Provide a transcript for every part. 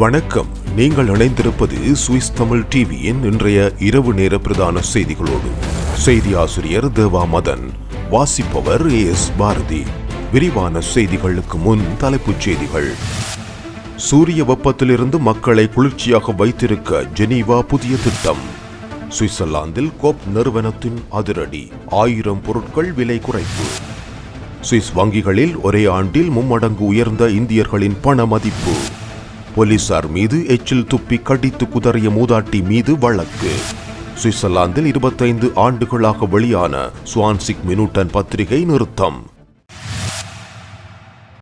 வணக்கம். நீங்கள் இணைந்திருப்பது சுவிஸ் தமிழ் டிவியின் இன்றைய இரவு நேர பிரதான செய்திகளோடு. செய்தி ஆசிரியர் தேவா மதன் வாசிப்பவர் ஏ எஸ் பாரதி. விரிவான செய்திகளுக்கு முன் தலைப்புச் செய்திகள். சூரிய வெப்பத்திலிருந்து மக்களை குளிர்ச்சியாக வைத்திருக்க ஜெனீவா புதிய திட்டம். சுவிட்சர்லாந்தில் கோப் நிறுவனத்தின் அதிரடி ஆயிரம் பொருட்கள் விலை குறைப்பு. சுவிஸ் வங்கிகளில் ஒரே ஆண்டில் மும்மடங்கு உயர்ந்த இந்தியர்களின் பண மதிப்பு. போலீசார் மீது எச்சில் துப்பி கடித்து குதறிய மூதாட்டி மீது வழக்கு. சுவிட்சர்லாந்தில் இருபத்தைந்து ஆண்டுகளாக வெளியான சுவான்சிக் மினூட்டன் பத்திரிகை நிறுத்தம்.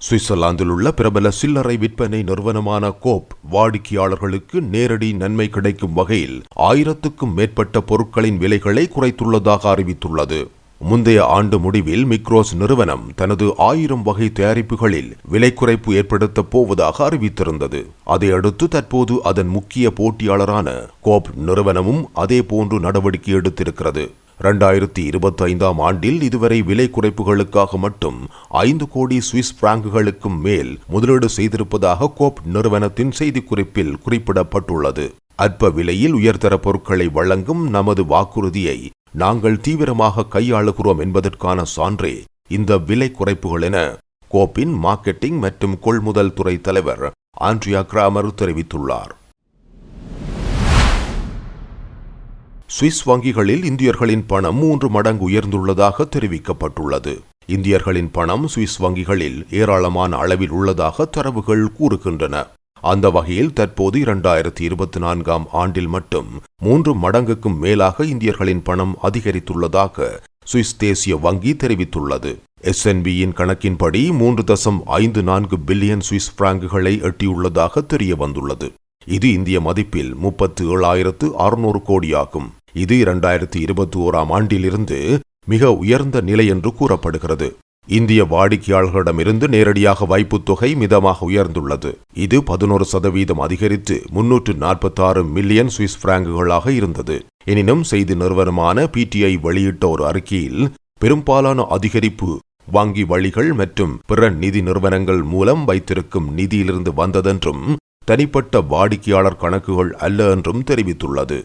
சுவிட்சர்லாந்தில் உள்ள பிரபல சில்லறை விற்பனை நிறுவனமான கோப் வாடிக்கையாளர்களுக்கு நேரடி நன்மை கிடைக்கும் வகையில் ஆயிரத்துக்கும் மேற்பட்ட பொருட்களின் விலைகளை குறைத்துள்ளதாக அறிவித்துள்ளது. முந்தைய ஆண்டு முடிவில் மிக்ரோஸ் நிறுவனம் தனது ஆயிரம் வகை தயாரிப்புகளில் விலை குறைப்பு ஏற்படுத்தப் போவதாக அறிவித்திருந்தது. அதையடுத்து தற்போது அதன் முக்கிய போட்டியாளரான கோப் நிறுவனமும் அதே போன்று நடவடிக்கை எடுத்திருக்கிறது. இரண்டாயிரத்தி இருபத்தி ஐந்தாம் ஆண்டில் இதுவரை விலை குறைப்புகளுக்காக மட்டும் ஐந்து கோடி சுவிஸ் பிராங்குகளுக்கும் மேல் முதலீடு செய்திருப்பதாக கோப் நிறுவனத்தின் செய்திக்குறிப்பில் குறிப்பிடப்பட்டுள்ளது. அற்ப விலையில் உயர்தர பொருட்களை வழங்கும் நமது வாக்குறுதியை நாங்கள் தீவிரமாக கையாளுகிறோம் என்பதற்கான சான்றே இந்த விலை குறைப்புகள் என கோப்பின் மார்க்கெட்டிங் மற்றும் கொள்முதல் துறை தலைவர் ஆண்ட்ரியா கிராமர் தெரிவித்துள்ளார். சுவிஸ் வங்கிகளில் இந்தியர்களின் பணம் மூன்று மடங்கு உயர்ந்துள்ளதாக தெரிவிக்கப்பட்டுள்ளது. இந்தியர்களின் பணம் சுவிஸ் வங்கிகளில் ஏராளமான அளவில் உள்ளதாக தரவுகள் கூறுகின்றன. அந்த வகையில் தற்போது இரண்டாயிரத்தி இருபத்தி நான்காம் ஆண்டில் மட்டும் மூன்று மடங்குக்கும் மேலாக இந்தியர்களின் பணம் அதிகரித்துள்ளதாக சுவிஸ் தேசிய வங்கி தெரிவித்துள்ளது. எஸ்என்பியின் கணக்கின்படி மூன்று தசம் ஐந்து நான்கு பில்லியன் சுவிஸ் பிராங்குகளை எட்டியுள்ளதாக தெரிய வந்துள்ளது இது இந்திய மதிப்பில் முப்பத்து ஏழாயிரத்து அறுநூறு கோடியாகும். இது இரண்டாயிரத்தி இருபத்தி ஓராம் ஆண்டிலிருந்து மிக உயர்ந்த நிலை என்று கூறப்படுகிறது. இந்திய வாடிக்கையாளர்களிடமிருந்து நேரடியாக வைப்புத் தொகை மிதமாக உயர்ந்துள்ளது. இது பதினோரு சதவீதம் அதிகரித்து முன்னூற்று நாற்பத்தாறு மில்லியன் சுவிஸ் பிராங்குகளாக இருந்தது. எனினும் செய்தி நிறுவனமான பிடிஐ வெளியிட்ட ஒரு அறிக்கையில் பெரும்பாலான அதிகரிப்பு வங்கி வழிகள் மற்றும் பிற நிதி நிறுவனங்கள் மூலம் வைத்திருக்கும் நிதியிலிருந்து வந்ததென்றும் தனிப்பட்ட வாடிக்கையாளர் கணக்குகள் அல்ல என்றும் தெரிவித்துள்ளது.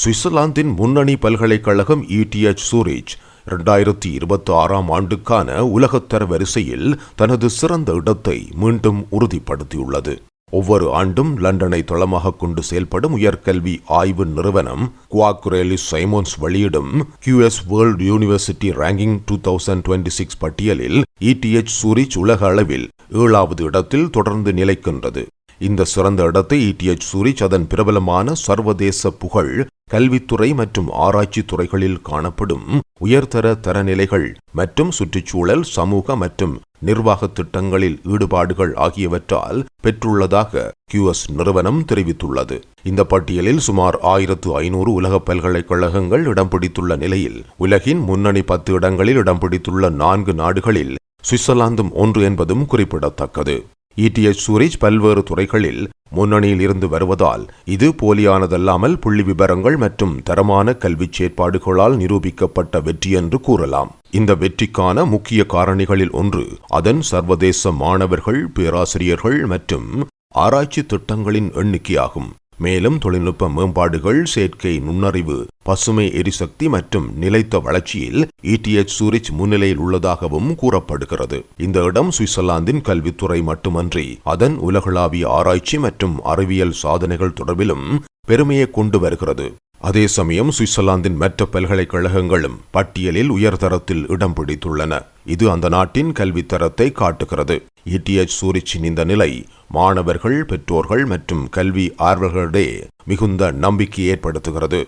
சுவிட்சர்லாந்தின் முன்னணி பல்கலைக்கழகம் இடிஎச் சூரிச் இரண்டாயிரத்தி இருபத்தி ஆறாம் ஆண்டுக்கான உலகத்தர வரிசையில் தனது சிறந்த இடத்தை மீண்டும் உறுதிப்படுத்தியுள்ளது. ஒவ்வொரு ஆண்டும் லண்டனை தளமாக கொண்டு செயல்படும் உயர்கல்வி ஆய்வு நிறுவனம் குவாக்குரேலிஸ் சைமோன்ஸ் வெளியிடும் QS world university ranking two thousand twenty six பட்டியலில் இடிஎச் சூரிச் உலக அளவில் ஏழாவது இடத்தில் தொடர்ந்து நிலைக்கின்றது. இந்த சிறந்த இடத்தை இடிஎச் சூரிச் அதன் பிரபலமான சர்வதேச புகழ் கல்வித்துறை மற்றும் ஆராய்ச்சி துறைகளில் காணப்படும் உயர்தர தரநிலைகள் மற்றும் சுற்றுச்சூழல் சமூக மற்றும் நிர்வாக திட்டங்களில் ஈடுபாடுகள் ஆகியவற்றால் பெற்றுள்ளதாக கியூஎஸ் நிறுவனம் தெரிவித்துள்ளது. இந்த பட்டியலில் சுமார் ஆயிரத்து ஐநூறு உலக பல்கலைக்கழகங்கள் இடம் பிடித்துள்ள நிலையில் உலகின் முன்னணி பத்து இடங்களில் இடம் பிடித்துள்ள நான்கு நாடுகளில் சுவிட்சர்லாந்தும் ஒன்று என்பதும் குறிப்பிடத்தக்கது. இடிஎச் சூரிச் பல்வேறு துறைகளில் முன்னணியில் இருந்து வருவதால் இது போலியானதல்லாமல் புள்ளி விபரங்கள் மற்றும் தரமான கல்விச் செயற்பாடுகளால் நிரூபிக்கப்பட்ட வெற்றி என்று கூறலாம். இந்த வெற்றிக்கான முக்கிய காரணிகளில் ஒன்று அதன் சர்வதேச மாணவர்கள் பேராசிரியர்கள் மற்றும் ஆராய்ச்சி திட்டங்களின் எண்ணிக்கையாகும். மேலும் தொழில்நுட்ப மேம்பாடுகள் செயற்கை நுண்ணறிவு பசுமை எரிசக்தி மற்றும் நிலைத்த வளர்ச்சியில் இடிஎச் சூரிச் முன்னிலையில் உள்ளதாகவும் கூறப்படுகிறது. இந்த இடம் சுவிட்சர்லாந்தின் கல்வித்துறை மட்டுமன்றி அதன் உலகளாவிய ஆராய்ச்சி மற்றும் அறிவியல் சாதனைகள் தொடர்பிலும் பெருமையை கொண்டு வருகிறது. அதே சமயம் சுவிட்சர்லாந்தின் மற்ற பல்கலைக்கழகங்களும் பட்டியலில் உயர்தரத்தில் இடம் பிடித்துள்ளன. இது அந்த நாட்டின் கல்வித்தரத்தை காட்டுகிறது. இடிஎச் சூரிச்சின் இந்த நிலை மாணவர்கள் பெற்றோர்கள் மற்றும் கல்வி ஆர்வலர்களிடையே மிகுந்த நம்பிக்கை ஏற்படுத்துகிறது.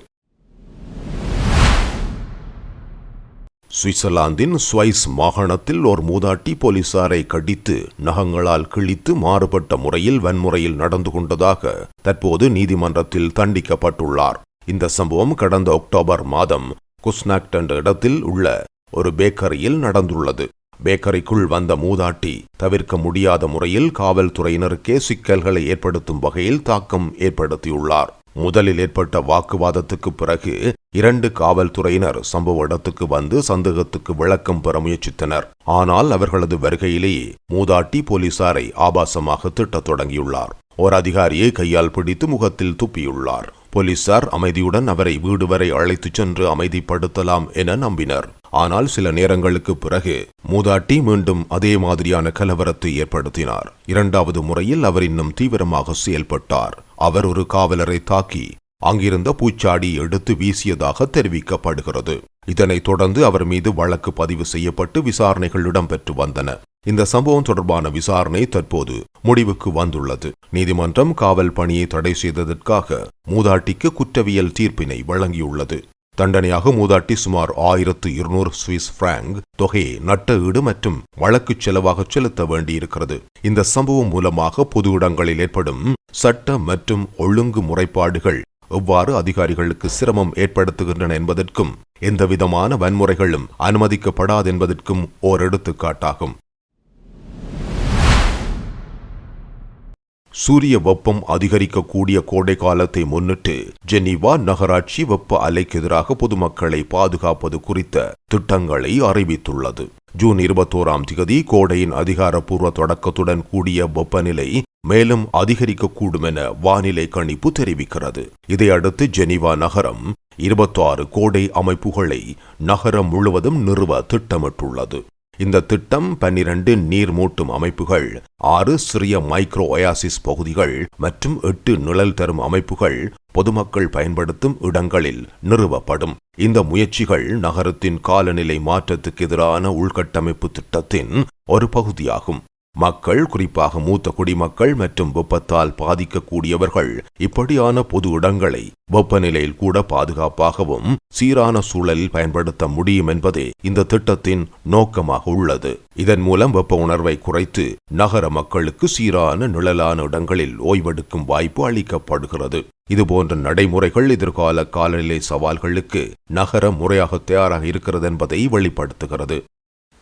சுவிட்சர்லாந்தின் ஸ்வைஸ் மாகாணத்தில் ஒரு மூதாட்டி போலீசாரை கடித்து நகங்களால் கிழித்து மாறுபட்ட முறையில் வன்முறையில் நடந்து கொண்டதாக தற்போது நீதிமன்றத்தில் தண்டிக்கப்பட்டுள்ளார். இந்த சம்பவம் கடந்த அக்டோபர் மாதம் குஸ்னாக்ட் என்ற இடத்தில் உள்ள ஒரு பேக்கரியில் நடந்துள்ளது. பேக்கரிக்குள் வந்த மூதாட்டி தவிர்க்க முடியாத முறையில் காவல்துறையினருக்கே சிக்கல்களை ஏற்படுத்தும் வகையில் தாக்கம் ஏற்படுத்தியுள்ளார். முதலில் ஏற்பட்ட வாக்குவாதத்துக்கு பிறகு இரண்டு காவல்துறையினர் சம்பவ இடத்துக்கு வந்து சந்தேகத்துக்கு விளக்கம் பெற முயற்சித்தனர். ஆனால் அவர்களது வருகையிலேயே மூதாட்டி போலீசாரை ஆபாசமாக திட்டத் தொடங்கியுள்ளார். ஓர் அதிகாரியை கையால் பிடித்து முகத்தில் துப்பியுள்ளார். போலீசார் அமைதியுடன் அவரை வீடு வரை அழைத்துச் சென்று அமைதிப்படுத்தலாம் என நம்பினர். ஆனால் சில நேரங்களுக்கு பிறகு மூதாட்டி மீண்டும் அதே மாதிரியான கலவரத்தை ஏற்படுத்தினார். இரண்டாவது முறையில் அவர் இன்னும் தீவிரமாக செயல்பட்டார். அவர் ஒரு காவலரை தாக்கி அங்கிருந்த பூச்சாடி எடுத்து வீசியதாக தெரிவிக்கப்படுகிறது. இதனைத் தொடர்ந்து அவர் மீது வழக்கு பதிவு செய்யப்பட்டு விசாரணைகள் இடம்பெற்று வந்தன. இந்த சம்பவம் தொடர்பான விசாரணை தற்போது முடிவுக்கு வந்துள்ளது. நீதிமன்றம் காவல் பணியை தடை செய்ததற்காக மூதாட்டிக்கு குற்றவியல் தீர்ப்பினை வழங்கியுள்ளது. தண்டனையாக மூதாட்டி சுமார் ஆயிரத்து இருநூறு சுவிஸ் பிராங்க் தொகையை நட்ட ஈடு மற்றும் வழக்கு செலவாக செலுத்த வேண்டியிருக்கிறது. இந்த சம்பவம் மூலமாக பொது இடங்களில் ஏற்படும் சட்ட மற்றும் ஒழுங்கு முறைப்பாடுகள் எவ்வாறு அதிகாரிகளுக்கு சிரமம் ஏற்படுத்துகின்றன என்பதற்கும் எந்தவிதமான வன்முறைகளும் அனுமதிக்கப்படாதென்பதற்கும் ஓர் எடுத்துக்காட்டாகும். சூரிய வெப்பம் அதிகரிக்கக்கூடிய கோடை காலத்தை முன்னிட்டு ஜெனீவா நகராட்சி வெப்ப அலைக்கு எதிராக பொதுமக்களை பாதுகாப்பது குறித்த திட்டங்களை அறிவித்துள்ளது. ஜூன் இருபத்தோராம் திகதி கோடையின் அதிகாரப்பூர்வ தொடக்கத்துடன் கூடிய வெப்பநிலை மேலும் அதிகரிக்கக்கூடும் என வானிலை கணிப்பு தெரிவிக்கிறது. இதையடுத்து ஜெனீவா நகரம் இருபத்தாறு கோடை அமைப்புகளை நகரம் முழுவதும் நிறுவ திட்டமிட்டுள்ளது. இந்த திட்டம் பன்னிரண்டு நீர் மூட்டும் அமைப்புகள் ஆறு சிறிய மைக்ரோ ஒயாசிஸ் பகுதிகள் மற்றும் எட்டு நிழல் தரும் அமைப்புகள் பொதுமக்கள் பயன்படுத்தும் இடங்களில் நிறுவப்படும். இந்த முயற்சிகள் நகரத்தின் காலநிலை மாற்றத்துக்கு எதிரான உள்கட்டமைப்பு திட்டத்தின் ஒரு பகுதியாகும். மக்கள் குறிப்பாக மூத்த குடிமக்கள் மற்றும் வெப்பத்தால் பாதிக்கக்கூடியவர்கள் இப்படியான பொது இடங்களை வெப்பநிலையில் கூட பாதுகாப்பாகவும் சீரான சூழலில் பயன்படுத்த முடியும் என்பதே இந்த திட்டத்தின் நோக்கமாக உள்ளது. இதன் மூலம் வெப்ப உணர்வை குறைத்து நகர மக்களுக்கு சீரான நிழலான இடங்களில் ஓய்வெடுக்கும் வாய்ப்பு அளிக்கப்படுகிறது. இதுபோன்ற நடைமுறைகள் எதிர்கால காலநிலை சவால்களுக்கு நகர முறையாக தயாராக இருக்கிறது என்பதை வெளிப்படுத்துகிறது.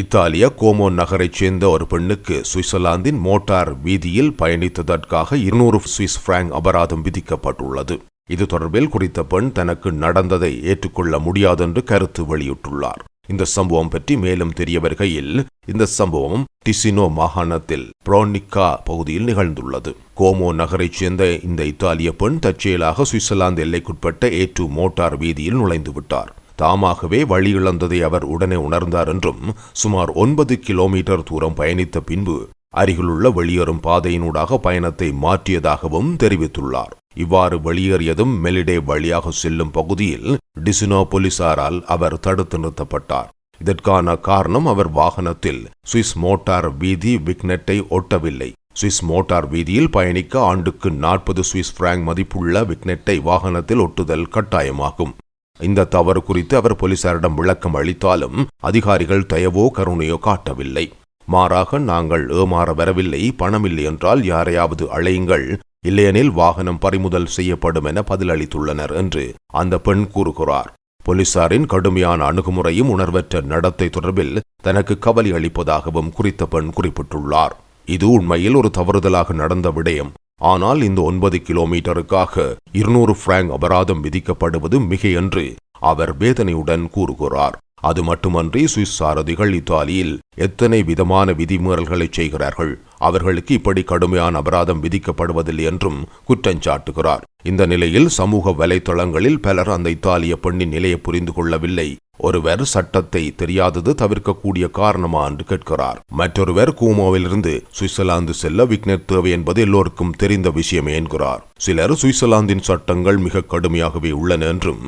இத்தாலிய கோமோ நகரைச் சேர்ந்த ஒரு பெண்ணுக்கு சுவிட்சர்லாந்தின் மோட்டார் வீதியில் பயணித்ததற்காக இருநூறு சுவிஸ் பிராங்க் அபராதம் விதிக்கப்பட்டுள்ளது. இது தொடர்பில் குறித்த பெண் தனக்கு நடந்ததை ஏற்றுக்கொள்ள முடியாதென்று கருத்து வெளியிட்டுள்ளார். இந்த சம்பவம் பற்றி மேலும் தெரிய வருகையில் இந்த சம்பவம் டிசினோ மாகாணத்தில் புரோனிக்கா பகுதியில் நிகழ்ந்துள்ளது. கோமோ நகரைச் சேர்ந்த இந்த இத்தாலிய பெண் தற்செயலாக சுவிட்சர்லாந்து எல்லைக்குட்பட்ட ஏ டூ மோட்டார் வீதியில் நுழைந்து விட்டார் தாமாகவே வழி இழந்ததை அவர் உடனே உணர்ந்தார் என்றும் சுமார் ஒன்பது கிலோமீட்டர் தூரம் பயணித்த பின்பு அருகிலுள்ள வெளியேறும் பாதையினூடாக பயணத்தை மாற்றியதாகவும் தெரிவித்துள்ளார். இவ்வாறு வெளியேறியதும் மெலிடே வழியாக செல்லும் பகுதியில் டிசினோ போலீசாரால் அவர் தடுத்து நிறுத்தப்பட்டார். இதற்கான காரணம் அவர் வாகனத்தில் சுவிஸ் மோட்டார் வீதி விக்னெட்டை ஒட்டவில்லை. சுவிஸ் மோட்டார் வீதியில் பயணிக்க ஆண்டுக்கு நாற்பது சுவிஸ் பிராங்க் மதிப்புள்ள விக்னெட்டை வாகனத்தில் ஒட்டுதல் கட்டாயமாகும். இந்த தவறு குறித்து அவர் போலீசாரிடம் விளக்கம் அளித்தாலும் அதிகாரிகள் தயவோ கருணையோ காட்டவில்லை. மாறாக நாங்கள் ஏமாற வரவில்லை பணமில்லை என்றால் யாரையாவது அழையுங்கள். இல்லையெனில் வாகனம் பறிமுதல் செய்யப்படும் என பதிலளித்துள்ளனர் என்று அந்த பெண் கூறுகிறார். போலீசாரின் கடுமையான அணுகுமுறையும் உணர்வற்ற நடத்தை தொடர்பில் தனக்கு கவலை அளிப்பதாகவும் குறித்த பெண் குறிப்பிட்டுள்ளார். இது உண்மையில் ஒரு தவறுதலாக நடந்த விடயம். ஆனால் இந்த ஒன்பது கிலோமீட்டருக்காக இருநூறு பிராங்க் அபராதம் விதிக்கப்படுவது மிகையன்று அவர் வேதனையுடன் கூறுகிறார். அது மட்டுமன்றி சுவிஸ் சாரதிகள் இத்தாலியில் எத்தனை விதமான விதிமீறல்களை செய்கிறார்கள் அவர்களுக்கு இப்படி கடுமையான அபராதம் விதிக்கப்படுவதில்லை என்றும் குற்றஞ்சாட்டுகிறார் இந்த நிலையில் சமூக வலைத்தளங்களில் பலர் அந்த இத்தாலிய பெண்ணின் நிலையை புரிந்து கொள்ளவில்லை. ஒருவர் சட்டத்தை தெரியாதது தவிர்க்கக்கூடிய காரணமா என்று கேட்கிறார். மற்றொருவர் கூமோவிலிருந்து சுவிட்சர்லாந்து செல்ல விக்னெட் தேவை என்பது எல்லோருக்கும் தெரிந்த விஷயமே என்கிறார். சிலர் சுவிட்சர்லாந்தின் சட்டங்கள் மிக கடுமையாகவே உள்ளன என்றும்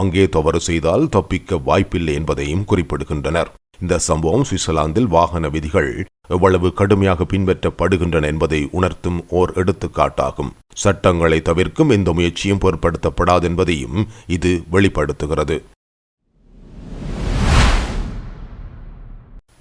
அங்கே தவறு செய்தால் தப்பிக்க வாய்ப்பில்லை என்பதையும் குறிப்பிடுகின்றனர். இந்த சம்பவம் சுவிட்சர்லாந்தில் வாகன விதிகள் எவ்வளவு கடுமையாக பின்பற்றப்படுகின்றன என்பதை உணர்த்தும் ஓர் எடுத்துக்காட்டாகும். சட்டங்களை தவிர்க்கும் எந்த முயற்சியும் பொருட்படுத்தப்படாது என்பதையும் இது வெளிப்படுத்துகிறது.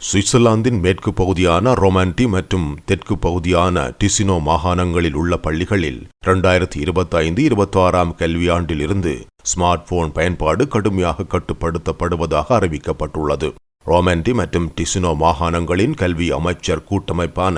சுவிட்சர்லாந்தின் மேற்கு பகுதியான ரொமான்டி மற்றும் தெற்கு பகுதியான டிசினோ மாகாணங்களில் உள்ள பள்ளிகளில் இரண்டாயிரத்தி இருபத்தி ஐந்து இருபத்தி ஆறாம் கல்வியாண்டில் இருந்து ஸ்மார்ட் போன் பயன்பாடு கடுமையாக கட்டுப்படுத்தப்படுவதாக அறிவிக்கப்பட்டுள்ளது. ரொமான்டி மற்றும் டிசினோ மாகாணங்களின் கல்வி அமைச்சர் கூட்டமைப்பான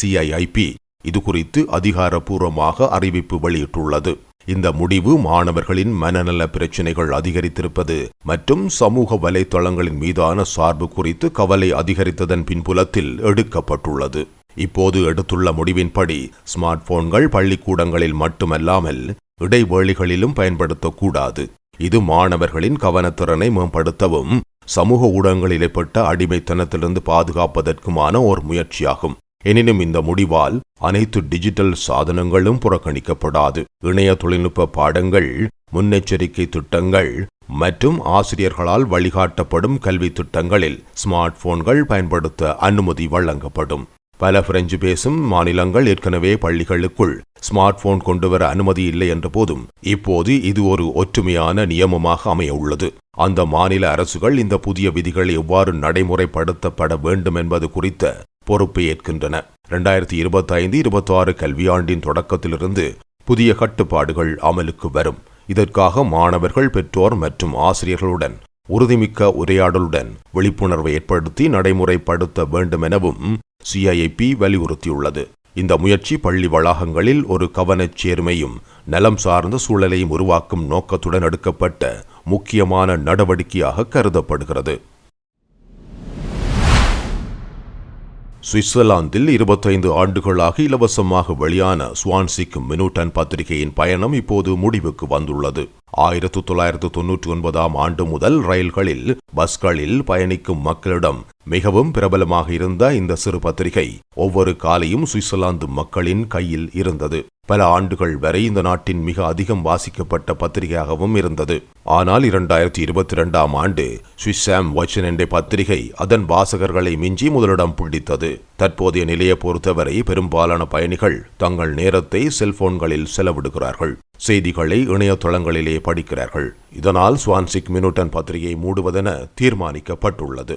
சிஐஐபி இது குறித்து அதிகாரப்பூர்வமாக அறிவிப்பு வெளியிட்டுள்ளது. இந்த முடிவு மாணவர்களின் மனநல பிரச்சினைகள் அதிகரித்திருப்பது மற்றும் சமூக வலைத்தளங்களின் மீதான சார்பு குறித்து கவலை அதிகரித்ததன் பின்புலத்தில் எடுக்கப்பட்டுள்ளது. இப்போது எடுத்துள்ள முடிவின்படி ஸ்மார்ட் போன்கள் பள்ளிக்கூடங்களில் மட்டுமல்லாமல் இடைவேளிகளிலும் பயன்படுத்தக்கூடாது. இது மாணவர்களின் கவனத்திறனை மேம்படுத்தவும் சமூக ஊடகங்களில் ஏற்பட்ட அடிமைத்தனத்திலிருந்து பாதுகாப்பதற்குமான ஓர் முயற்சியாகும். எனினும் இந்த முடிவால் அனைத்து டிஜிட்டல் சாதனங்களும் புறக்கணிக்கப்படாது. இணைய தொழில்நுட்ப பாடங்கள் முன்னெச்சரிக்கை திட்டங்கள் மற்றும் ஆசிரியர்களால் வழிகாட்டப்படும் கல்வி திட்டங்களில் ஸ்மார்ட் போன்கள் பயன்படுத்த அனுமதி வழங்கப்படும். பல பிரெஞ்சு பேசும் மாநிலங்கள் ஏற்கனவே பள்ளிகளுக்குள் ஸ்மார்ட் போன் கொண்டுவர அனுமதி இல்லை என்ற போதும் இப்போது இது ஒரு ஒற்றுமையான நியமமாக அமைய உள்ளது. அந்த மாநில அரசுகள் இந்த புதிய விதிகள் எவ்வாறு நடைமுறைப்படுத்தப்பட வேண்டும் என்பது குறித்த பொறுப்பை ஏற்கின்றன. இரண்டாயிரத்தி இருபத்தி ஐந்து இருபத்தி ஆறு கல்வியாண்டின் தொடக்கத்திலிருந்து புதிய கட்டுப்பாடுகள் அமலுக்கு வரும். இதற்காக மாணவர்கள் பெற்றோர் மற்றும் ஆசிரியர்களுடன் உறுதிமிக்க உரையாடலுடன் விழிப்புணர்வை ஏற்படுத்தி நடைமுறைப்படுத்த வேண்டும் எனவும் சிஐஐபி வலியுறுத்தியுள்ளது. இந்த முயற்சி பள்ளி வளாகங்களில் ஒரு கவனச் சேர்மையும் நலம் சார்ந்த சூழலையும் உருவாக்கும் நோக்கத்துடன் எடுக்கப்பட்ட முக்கியமான நடவடிக்கையாக கருதப்படுகிறது. சுவிட்சர்லாந்தில் இருபத்தைந்து ஆண்டுகளாக இலவசமாக வெளியான ஸ்வான்சிக் மினுட்டன் பத்திரிகையின் பயணம் இப்போது முடிவுக்கு வந்துள்ளது. ஆயிரத்து தொள்ளாயிரத்து தொன்னூற்றி ஒன்பதாம் ஆண்டு முதல் ரயில்களில் பஸ்களில் பயணிக்கும் மக்களிடம் மிகவும் பிரபலமாக இருந்த இந்த சிறு பத்திரிகை ஒவ்வொரு காலையும் சுவிட்சர்லாந்து மக்களின் கையில் இருந்தது. பல ஆண்டுகள் வரை இந்த நாட்டின் மிக அதிகம் வாசிக்கப்பட்ட பத்திரிகையாகவும் இருந்தது. ஆனால் இரண்டாயிரத்தி இருபத்தி இரண்டாம் ஆண்டு சுவிஸ்ஸாம் வச்சன் என்ற பத்திரிகை அதன் வாசகர்களை மிஞ்சி முதலிடம் பிடித்தது. தற்போதைய நிலையை பொறுத்தவரை பெரும்பாலான பயணிகள் தங்கள் நேரத்தை செல்போன்களில் செலவிடுகிறார்கள். செய்திகளை இணையதளங்களிலே படிக்கிறார்கள். இதனால் ஸ்வான்சிக் மினுட்டன் பத்திரிகை மூடுவதென தீர்மானிக்கப்பட்டுள்ளது.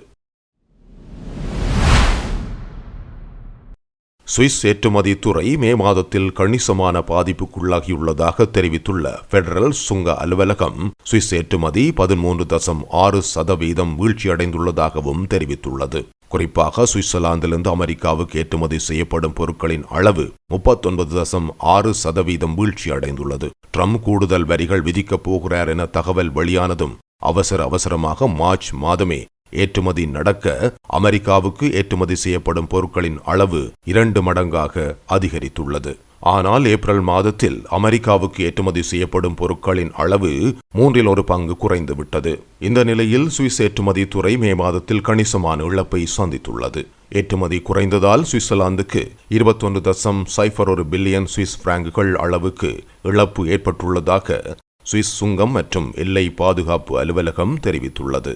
சுவிஸ் ஏற்றுமதி துறை மே மாதத்தில் கணிசமான பாதிப்புக்குள்ளாகியுள்ளதாக தெரிவித்துள்ள பெடரல் சுங்க அலுவலகம் சுவிஸ் ஏற்றுமதி பதிமூன்று தசம் ஆறு சதவீதம் வீழ்ச்சியடைந்துள்ளதாகவும் தெரிவித்துள்ளது. குறிப்பாக சுவிட்சர்லாந்திலிருந்து அமெரிக்காவுக்கு ஏற்றுமதி செய்யப்படும் பொருட்களின் அளவு முப்பத்தொன்பது தசம் ஆறு சதவீதம் வீழ்ச்சி அடைந்துள்ளது. ட்ரம்ப் கூடுதல் வரிகள் விதிக்கப் போகிறார் என தகவல் வெளியானதும் அவசர அவசரமாக மார்ச் மாதமே ஏற்றுமதி நடக்க அமெரிக்காவுக்கு ஏற்றுமதி செய்யப்படும் பொருட்களின் அளவு இரண்டு மடங்காக அதிகரித்துள்ளது. ஆனால் ஏப்ரல் மாதத்தில் அமெரிக்காவுக்கு ஏற்றுமதி செய்யப்படும் பொருட்களின் அளவு மூன்றில் ஒரு பங்கு குறைந்துவிட்டது. இந்த நிலையில் சுவிஸ் ஏற்றுமதி துறை மே மாதத்தில் கணிசமான இழப்பை சந்தித்துள்ளது. ஏற்றுமதி குறைந்ததால் சுவிட்சர்லாந்துக்கு இருபத்தொன்று தசம் சைஃபர் ஒரு பில்லியன் சுவிஸ் பிராங்குகள் அளவுக்கு இழப்பு ஏற்பட்டுள்ளதாக சுவிஸ் சுங்கம் மற்றும் எல்லை பாதுகாப்பு அலுவலகம் தெரிவித்துள்ளது.